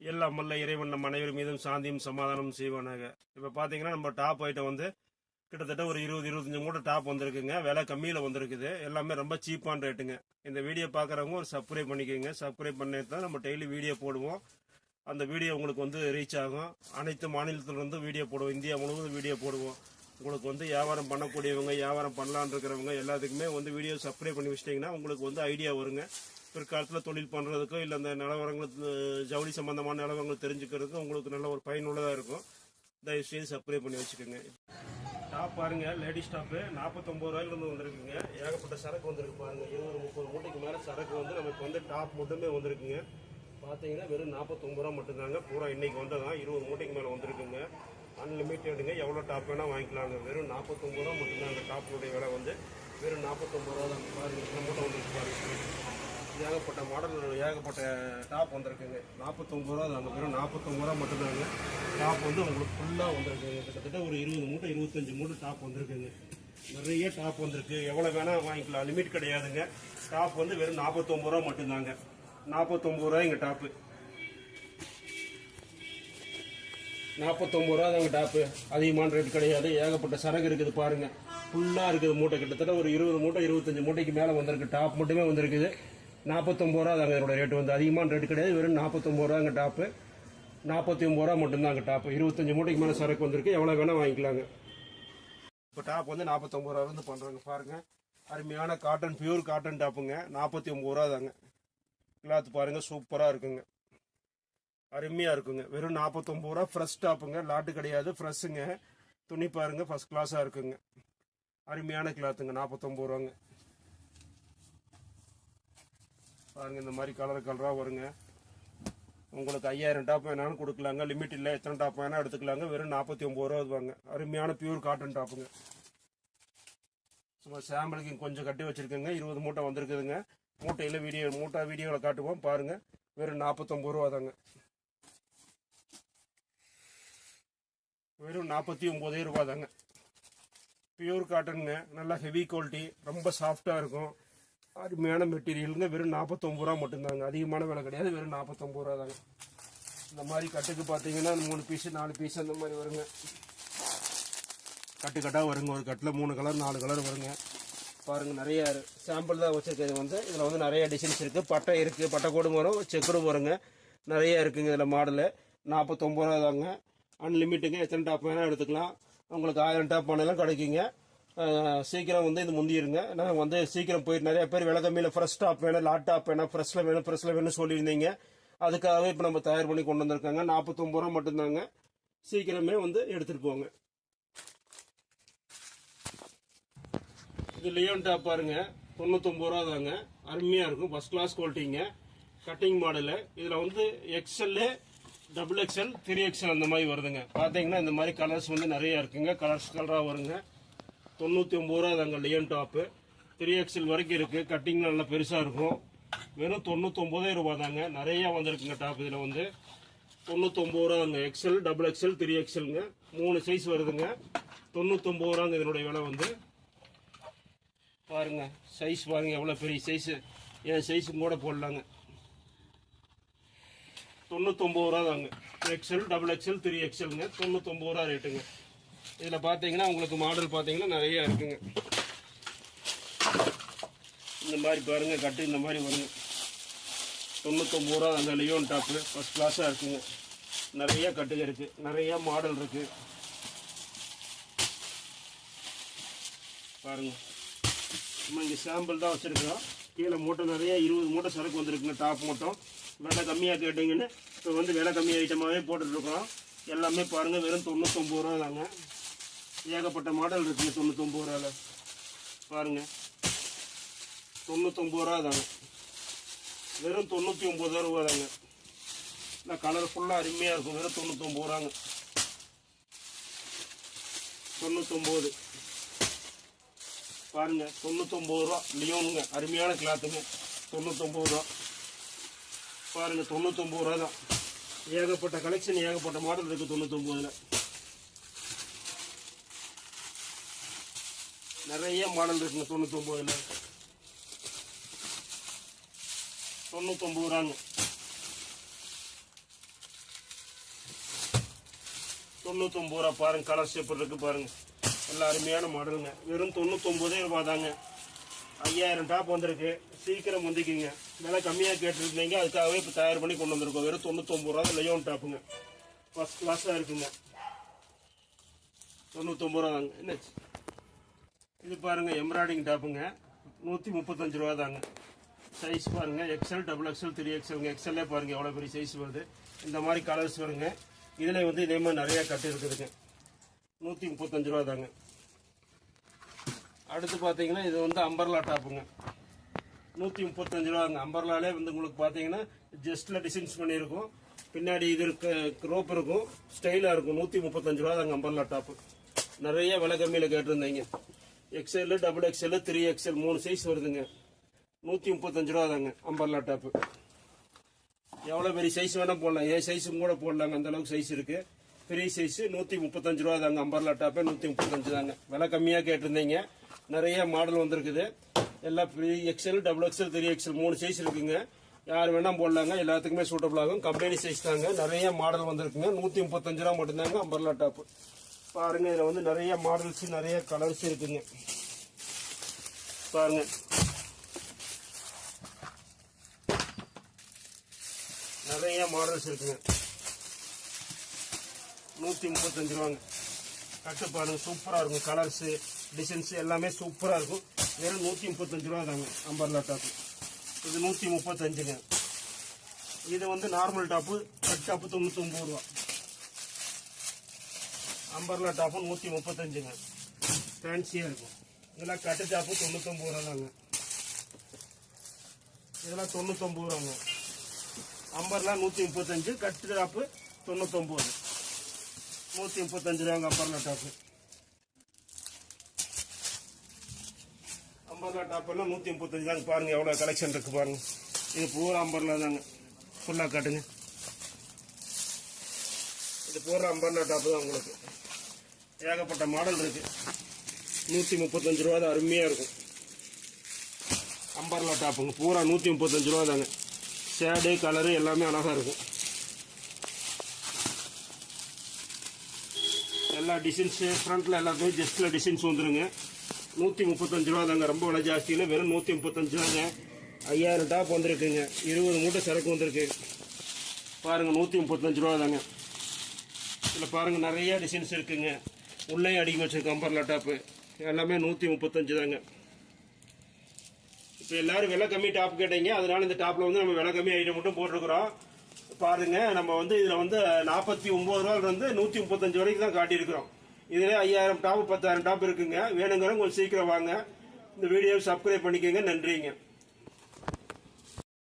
எல்லாம் மல்ல இறைவன் நம்ம அனைவர் மீதும் சாந்தியும் சமாதானம் செய்வானாங்க இப்போ பார்த்தீங்கன்னா நம்ம டாப் ஐட்டம் வந்து கிட்டத்தட்ட ஒரு இருபது இருபத்தஞ்சு மூட்டை டாப் வந்திருக்குங்க. விலை கம்மியில் வந்திருக்குது. எல்லாமே ரொம்ப சீப்பான ரேட்டுங்க இந்த வீடியோ பார்க்குறவங்க ஒரு சப்ஸ்கிரைப் பண்ணிக்கோங்க. சப்ஸ்கிரைப் பண்ணிட்டு தான் நம்ம டெய்லி வீடியோ போடுவோம். அந்த வீடியோ உங்களுக்கு வந்து ரீச் ஆகும். அனைத்து மாநிலத்திலிருந்து வீடியோ போடுவோம். இந்தியா முழுவதும் வீடியோ போடுவோம். உங்களுக்கு வந்து வியாபாரம் பண்ணக்கூடியவங்க வியாபாரம் பண்ணலான் இருக்கிறவங்க எல்லாத்துக்குமே வந்து வீடியோ சப்ஸ்கிரைப் பண்ணி வச்சிட்டிங்கன்னா உங்களுக்கு வந்து ஐடியா வருங்க. பிற்காலத்தில் தொழில் பண்ணுறதுக்கோ இல்லை அந்த நிலவரங்கள் ஜவுளி சம்பந்தமான நிலவரங்கள் தெரிஞ்சுக்கிறதுக்கும் உங்களுக்கு நல்ல ஒரு பயனுள்ளதாக இருக்கும். தயவு செய்து சப்ளை பண்ணி வச்சுக்கோங்க. டாப் பாருங்க லேடிஸ் டாப்பு நாற்பத்தொம்பது ரூபாயிலிருந்து வந்திருக்குங்க. ஏகப்பட்ட சரக்கு வந்திருக்கு பாருங்க. இருபது முப்பது மூட்டைக்கு மேலே சரக்கு வந்து நமக்கு வந்து டாப் மட்டுமே வந்திருக்குங்க. பார்த்தீங்கன்னா வெறும் நாற்பத்தொம்பது ரூபா மட்டும்தாங்க. பூரா இன்னைக்கு வந்ததான் இருபது மூட்டைக்கு மேலே வந்திருக்குங்க. அன்லிமிட்டடுங்க எவ்வளோ டாப் வேணால் வாங்கிக்கலாங்க. வெறும் நாற்பத்தொம்பது ரூபா மட்டும்தான் அந்த டாப்புடைய விலை வந்து வெறும் நாற்பத்தொம்பது ரூபா தான் பாருங்கள் இந்த மூட்டை வந்துருக்கு பாருங்கள் ஏகப்பட்ட மாடல் ஏகப்பட்ட டாப் வந்திருக்குங்க. நாற்பத்தொம்பது ரூபா தாங்க வெறும் நாற்பத்தொம்பது ரூபா மட்டும்தாங்க. டாப் வந்து உங்களுக்கு ஃபுல்லாக வந்திருக்குங்க. கிட்டத்தட்ட ஒரு இருபது மூட்டை இருபத்தஞ்சு மூட்டை டாப் வந்திருக்குங்க. நிறைய டாப் வந்திருக்கு. எவ்வளோ வேணால் வாங்கிக்கலாம். லிமிட் கிடையாதுங்க. டாப் வந்து வெறும் நாற்பத்தொம்பது ரூபா மட்டும்தாங்க. நாற்பத்தொம்பது எங்கள் டாப்பு நாற்பத்தொம்பது ரூபா தாங்க டாப்பு அதிகமான ரேட் கிடையாது. ஏகப்பட்ட சரக்கு இருக்குது பாருங்க. ஃபுல்லாக இருக்குது மூட்டை. கிட்டத்தட்ட ஒரு இருபது மூட்டை இருபத்தஞ்சு மூட்டைக்கு மேலே வந்திருக்கு. டாப் மட்டுமே வந்திருக்குது. நாற்பத்தொம்பது ரூபா தாங்க இதோட ரேட் வந்து. அதிகமான ரேட் கிடையாது. வெறும் நாற்பத்தொம்பது ரூபாங்க டாப்பு நாற்பத்தி ஒம்பது ரூபா மட்டும்தாங்க டாப்பு இருபத்தஞ்சு மூட்டைக்கு மேலே சரக்கு வந்திருக்கு. எவ்வளோ வேணால் வாங்கிக்கலாங்க. இப்போ டாப் வந்து நாற்பத்தொம்பது ரூபா வந்து பண்ணுறாங்க பாருங்க. அருமையான காட்டன் பியூர் காட்டன் டாப்புங்க நாற்பத்தி ஒம்பது ரூபா தாங்க. கிளாத் பாருங்க. சூப்பராக இருக்குங்க. அருமையாக இருக்குங்க. வெறும் நாற்பத்தொம்பது ரூபா ஃப்ரெஷ் டாப்புங்க லாட்டு கிடையாது. ஃப்ரெஷ்ஷுங்க துணி பாருங்க. ஃபர்ஸ்ட் கிளாஸாக இருக்குங்க. அருமையான கிளாத்துங்க நாற்பத்தொம்பது ரூபாங்க. பாருங்க இந்த மாதிரி கலர் கலராக வருங்க. உங்களுக்கு ஐயாயிரம் டாப் வேணாலும் கொடுக்கலாங்க. லிமிட் இல்லை எத்தனை டாப் வேணால் எடுத்துக்கலாங்க. வெறும் நாற்பத்தி ஒம்பது ரூபா வருவாங்க அருமையான பியூர் காட்டன் டாப்புங்க சும்மா சாம்பிளுக்கு கொஞ்சம் கட்டி வச்சுருக்கேங்க. இருபது மூட்டை வந்திருக்குதுங்க. மூட்டையில் வீடியோ மூட்டை வீடியோவில் காட்டுவோம். பாருங்கள் வெறும் நாற்பத்தொம்பது ரூபா தாங்க. வெறும் நாற்பத்தி ஒம்பதே ரூபா தாங்க. பியூர் காட்டனுங்க நல்லா ஹெவி குவாலிட்டி ரொம்ப சாஃப்டாக இருக்கும். அருமையான மெட்டீரியலுங்க. வெறும் நாற்பத்தொம்பது ரூபா மட்டும்தாங்க. அதிகமான விலை கிடையாது. வெறும் நாற்பத்தொம்பது ரூபா தாங்க. இந்த மாதிரி கட்டுக்கு பார்த்தீங்கன்னா மூணு பீஸு நாலு பீஸ் அந்த மாதிரி வருங்க. கட்டு கட்டாக வருங்க. ஒரு கட்டில் மூணு கலர் நாலு கலர் வருங்க. பாருங்க நிறைய சாம்பிள் தான் வச்சிருக்கிறது வந்து. இதில் வந்து நிறைய டிசைன்ஸ் இருக்குது பட்டை இருக்குது பட்டை வரும். செக்குடும் வருங்க. நிறைய இருக்குங்க இதில் மாடலு நாற்பத்தொம்பது ரூபா தாங்க. அன்லிமிட்டுங்க எத்தனை டாப் வேணால் எடுத்துக்கலாம். உங்களுக்கு ஆயிரம் டாப் பண்ணலாம் கிடைக்குங்க. சீக்கிரம் வந்து இது முந்திருங்க. நான் வந்து சீக்கிரம் போயிட்டு நிறைய பேர் விலை கம்மியில் ஃப்ரெஷ் டாப் வேணும் லாப்டாப் வேணும் ஃப்ரெஷ்ல வேணும் ஃப்ரெஷ்ல வேணும் சொல்லியிருந்தீங்க. அதுக்காகவே இப்போ நம்ம தயார் பண்ணி கொண்டு வந்திருக்காங்க. நாற்பத்தொம்பது ரூபா மட்டும்தாங்க. சீக்கிரமே வந்து எடுத்துகிட்டு போங்க. இது லியோன் டாப் பாருங்க. தொண்ணூத்தொம்பது ரூபா தாங்க. அருமையா இருக்கும். ஃபர்ஸ்ட் கிளாஸ் குவாலிட்டிங்க கட்டிங் மாடலு இதுல வந்து XL double XL three XL அந்த மாதிரி வருதுங்க. பாத்தீங்கன்னா இந்த மாதிரி கலர்ஸ் வந்து நிறைய இருக்குங்க. கலர்ஸ் கலரா வருங்க. தொண்ணூற்றி ஒம்பது ரூபா தாங்க லியன் டாப்பு த்ரீ எக்ஸ்எல் வரைக்கும் இருக்குது கட்டிங் நல்லா பெருசாக இருக்கும். வெறும் தொண்ணூற்றொம்பதே ரூபா தாங்க. நிறையா வந்திருக்குங்க டாப் இதில் வந்து. தொண்ணூற்றொம்பது ரூபாங்க எக்ஸ்எல் டபுள் எக்ஸ்எல் த்ரீ எக்ஸலுங்க மூணு சைஸ் வருதுங்க. தொண்ணூற்றொம்பது ரூபாங்க இதனுடைய விலை வந்து. பாருங்க சைஸ் பாருங்க எவ்வளோ பெரிய சைஸு என் சைஸும் கூட போடலாங்க. தொண்ணூற்றொம்பது ரூபா தாங்க. எக்ஸ்எல் டபுள் எக்ஸ்எல் த்ரீ எக்ஸ்எல்ங்க தொண்ணூற்றொம்பது ரூபா ரேட்டுங்க இதில் பார்த்தீங்கன்னா உங்களுக்கு மாடல் பார்த்தீங்கன்னா நிறைய இருக்குங்க. இந்த மாதிரி பாருங்க கட்டு இந்த மாதிரி வருங்க தொண்ணூத்தொம்பது ரூபா அந்த லியோன் டாப்பு ஃபஸ்ட் கிளாஸாக இருக்குங்க. நிறைய கட்டுங்க இருக்கு. நிறைய மாடல் இருக்கு. பாருங்க. நம்ம இங்கே சாம்பிள் தான் வச்சுருக்கிறோம். கீழே மூட்டை நிறைய இருபது மூட்டை சரக்கு வந்திருக்குங்க டாப் மூட்டம் விலை கம்மியாக கேட்டிங்கன்னு இப்போ வந்து விலை கம்மி ஐட்டமாகவே போட்டுட்ருக்கோம் எல்லாமே பாருங்கள் வெறும் தொண்ணூத்தொம்பது ரூபா தாங்க. ஏகப்பட்ட மாடல் இருக்குங்க தொண்ணூத்தொம்பது ரூபாவில் பாருங்கள் தொண்ணூத்தொம்பது ரூபா தாங்க. வெறும் தொண்ணூற்றி ஒம்பது ரூபா தாங்க. இல்லை கலர் ஃபுல்லாக அருமையாக இருக்கும் வெறும் தொண்ணூத்தொம்பது ரூபாங்க. தொண்ணூத்தொம்பது. பாருங்க தொண்ணூத்தொம்பது ரூபா. லியோனுங்க அருமையான கிளாத்துங்க தொண்ணூத்தொம்பது ரூபா. பாருங்க தொண்ணூத்தொம்பது ரூபா தான். ஏகப்பட்ட கலெக்ஷன் ஏகப்பட்ட மாடல் இருக்குது தொண்ணூத்தொம்பதுல. நிறைய மாடல் இருக்குங்க தொண்ணூத்தொம்பதுல. தொண்ணூத்தொம்பது ரூபாங்க தொண்ணூத்தொம்பது ரூபா பாருங்க கலர் ஷேப்பர் இருக்குது பாருங்கள் எல்லா அருமையான மாடலுங்க வெறும் தொண்ணூத்தொம்பதே ரூபா தாங்க ஐயாயிரம் டாப் வந்திருக்கு. சீக்கிரம் வந்துக்கிங்க. விலை கம்மியாக கேட்டிருந்தீங்க. அதுக்காகவே இப்போ தயார் பண்ணி கொண்டு வந்திருக்கோம். வெறும் தொண்ணூத்தொம்பது ரூபா லயோன் டாப்புங்க ஃபஸ்ட் கிளாஸாக இருக்குங்க. தொண்ணூத்தொம்பது ரூபா தாங்க. என்னாச்சு இது பாருங்க எம்ப்ராய்டிங் டாப்புங்க நூற்றி முப்பத்தஞ்சு ரூபா தாங்க. சைஸ் பாருங்க. எக்ஸல் டபுள் எக்ஸல் த்ரீ எக்ஸல்ங்க எக்ஸல்லே பாருங்கள் எவ்வளோ பெரிய சைஸ் வருது. இந்த மாதிரி கலர்ஸ் வருங்க. இதில் வந்து இதே மாதிரி நிறையா கட்டு இருக்குதுங்க. நூற்றி முப்பத்தஞ்சு ரூபா தாங்க. அடுத்து பார்த்தீங்கன்னா இது வந்து அம்பர்லா டாப்புங்க நூற்றி முப்பத்தஞ்சு ரூபாங்க அம்பர்லாலே வந்து உங்களுக்கு பார்த்தீங்கன்னா ஜஸ்ட்டில் டிசைன்ஸ் பண்ணியிருக்கோம். பின்னாடி இது இருக்க ரோப் இருக்கும் ஸ்டைலாக இருக்கும். நூற்றி முப்பத்தஞ்சு ரூபா தாங்க அம்பர்லா டாப்பு நிறைய விலை கம்மியில் கேட்டிருந்தீங்க. XL double XL three XL மூணு சைஸ் வருதுங்க. நூற்றி முப்பத்தஞ்சு ரூபா தாங்க அம்பர்லா டாப்பு எவ்வளோ பெரிய சைஸ் வேணால் போடலாம். ஏ சைஸும் கூட போடலாங்க. அந்தளவுக்கு சைஸ் இருக்குது பெரிய சைஸ் நூற்றி முப்பத்தஞ்சு ரூபா தாங்க அம்பர்லா டாப்பே நூற்றி முப்பத்தஞ்சு தாங்க. விலை கம்மியாக கேட்டிருந்தீங்க. நிறைய மாடல் வந்திருக்குது. எல்லாம் free XL double XL three XL மூணு சைஸ் இருக்குங்க. யார் வேணால் போடலாங்க. எல்லாத்துக்குமே சூட்டபிள் ஆகும். கம்பெனி சைஸ் தாங்க. நிறைய மாடல் வந்திருக்குங்க. நூற்றி முப்பத்தஞ்சு ரூபா மட்டும்தாங்க அம்பர்லா டாப்பு பாருங்க இதில் வந்து நிறைய மாடல்ஸ் நிறைய கலர்ஸ் இருக்குங்க. பாருங்க. நிறைய மாடல்ஸ் இருக்குங்க. நூற்றி முப்பத்தஞ்சு ரூபாங்க. கட்டு பாருங்க சூப்பராக இருக்கும் கலர்ஸு டிசைன்ஸ் எல்லாமே சூப்பராக இருக்கும். வெறும் நூற்றி முப்பத்தஞ்சு ரூபா தாங்க அம்பர்லா டாப்பு இது நூற்றி முப்பத்தஞ்சுங்க இது வந்து நார்மல் டாப்பு கட் டாப்பு தொண்ணூத்தொம்பது ரூபா. அம்பர்லா டாப்பு நூற்றி முப்பத்தஞ்சுங்க ஃபேன்சியாக இருக்கும். இதெல்லாம் கட்டு டாப்பு தொண்ணூத்தொம்பது ரூபா தாங்க. இதெல்லாம் தொண்ணூத்தொம்பது ரூபாங்க. அம்பர்லாம் நூற்றி முப்பத்தஞ்சு கட்டு டாப்பு தொண்ணூத்தொம்பது. நூற்றி முப்பத்தஞ்சு ரூபாங்க அம்பர்லா டாப்பு அம்பர்லா டாப்பெல்லாம் நூற்றி முப்பத்தஞ்சு தாங்க பாருங்கள் எவ்வளோ கலெக்ஷன் இருக்கு பாருங்க. இது பூரா அம்பர்லா தாங்க. ஃபுல்லாக காட்டுங்க. இது பூரா அம்பர்லா டாப்பு தான் உங்களுக்கு. ஏகப்பட்ட மாடல் இருக்குது நூற்றி முப்பத்தஞ்சு ரூபா தான் அருமையாக இருக்கும் அம்பர்லா டாப்புங்க பூரா நூற்றி முப்பத்தஞ்சு ரூபா தாங்க. ஷேடு கலரு எல்லாமே அழகாக இருக்கும். எல்லா டிசைன்ஸு ஃப்ரண்ட்டில் எல்லாத்துக்கும் ஜஸ்ட்டில் டிசைன்ஸ் வந்துருங்க. நூற்றி முப்பத்தஞ்சு ரூபா தாங்க. ரொம்ப விலை ஜாஸ்தியில் வெறும் நூற்றி முப்பத்தஞ்சு ரூபாங்க. ஐயாயிரம் டாப் வந்திருக்குங்க. இருபது மூட்டை சரக்கு வந்திருக்கு. பாருங்கள் நூற்றி முப்பத்தஞ்சு ரூபா தாங்க. இதில் பாருங்கள் நிறைய டிசைன்ஸ் இருக்குங்க. உள்ளே அடிக்க வச்சுருக்கோம் அம்பர்லா டாப்பு எல்லாமே நூற்றி முப்பத்தஞ்சு தாங்க. இப்போ எல்லாரும் விலை கம்மி டாப் கேட்டீங்க. அதனால் இந்த டாப்பில் வந்து நம்ம விலை கம்மி ஐட்டம் மட்டும் போட்டிருக்கிறோம். பாருங்க நம்ம வந்து இதில் வந்து நாற்பத்தி ஒம்பது ரூபாயில நூற்றி முப்பத்தஞ்சு வரைக்கும் தான் காட்டியிருக்கிறோம். இதுல ஐயாயிரம் டாப் பத்தாயிரம் டாப் இருக்குங்க. வேணுங்கிறவங்க கொஞ்சம் சீக்கிரம் வாங்க. இந்த வீடியோவை சப்ஸ்கிரைப் பண்ணிக்கோங்க. நன்றிங்க.